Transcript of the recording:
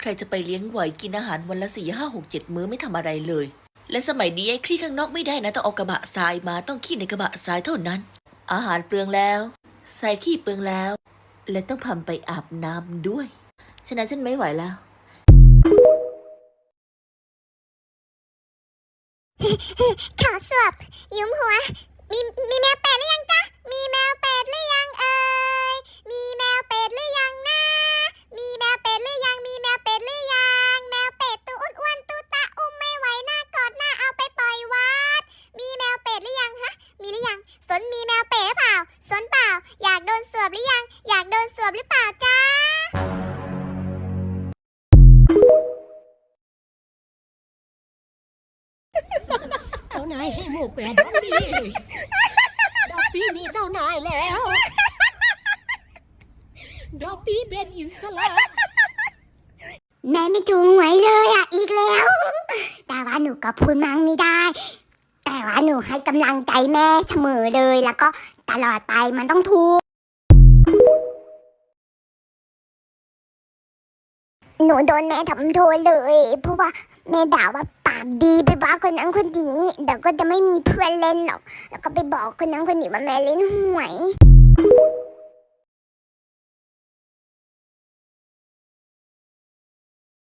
ใครจะไปเลี้ยงไหวกินอาหารวันละสี่ห้าหกเจ็ดมื้อไม่ทำอะไรเลย และสมัยนี้ไอ้ขี้ข้างนอกไม่ได้นะต้องเอากระบะทรายมาต้องขี้ในกระบะทรายเท่านั้น อาหารเปลืองแล้วใส่ขี้เปลืองแล้ว และต้องพาไปอาบน้ำด้วยฉะนั้นฉันไม่ไหวแล้วขอสวบยุมหัว มีมีแมาอยากโดนสวบหรือยัง อยากโดนสวบหรือเปล่าจ๊ะเจ้านายให้หมูเป็ดดอกบี้ดอกบี้มีเจ้านายแล้วดอกบี้เป็นอิสระแม่ไม่จูงไว้เลยอะอีกแล้ว แต่ว่าหนูก็พูดมั่งไม่ได้ แต่ว่าหนูให้กำลังใจแม่เสมอเลยแล้วก็ตลอดไปมันต้องถูก หนูโดนแม่ทำโทษเลย เพราะว่าแม่ด่าว่าปากดีไปบ้าคนนั้นคนนี้เดี๋ยวก็จะไม่มีเพื่อนเล่นหรอก แล้วก็ไปบอกคนนั้นคนนี้ว่าแม่เล่นหวย